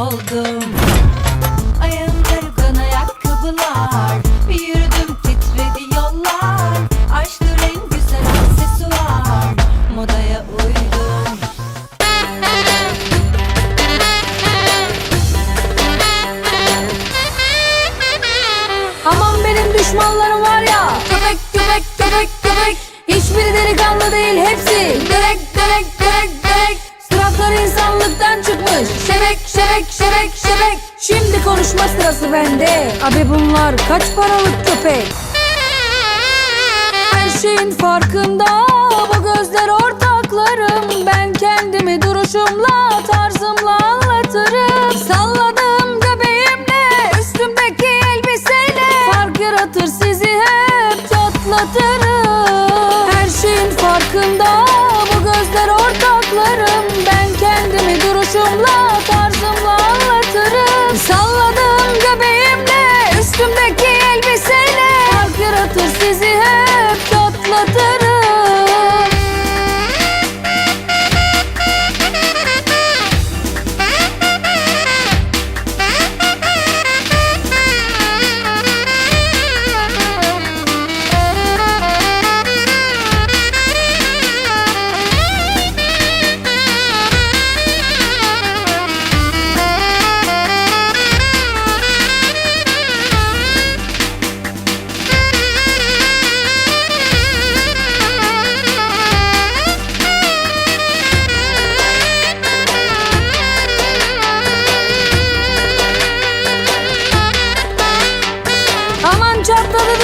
oldum. Ayağımda rugan ayakkabılar yürüdüm titredi yollar. Aşkın en güzel aksesuar Modaya uydum. Aman benim düşmanlarım var ya Köpek köpek köpek köpek. Hiçbiri delikanlı değil hepsi. Dörek çıkmış Şebek şebek şebek şebek. Şimdi konuşma sırası bende. Abi bunlar kaç paralık köpek? Her şeyin farkında. Bu gözler ortaklarım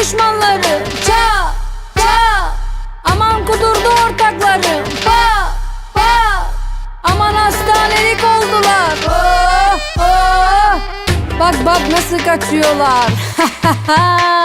düşmanları. Ça ça Aman kudurdu ortakları. Pa pa Aman hastanelik oldular. Oh, oh. Bak bak nasıl kaçıyorlar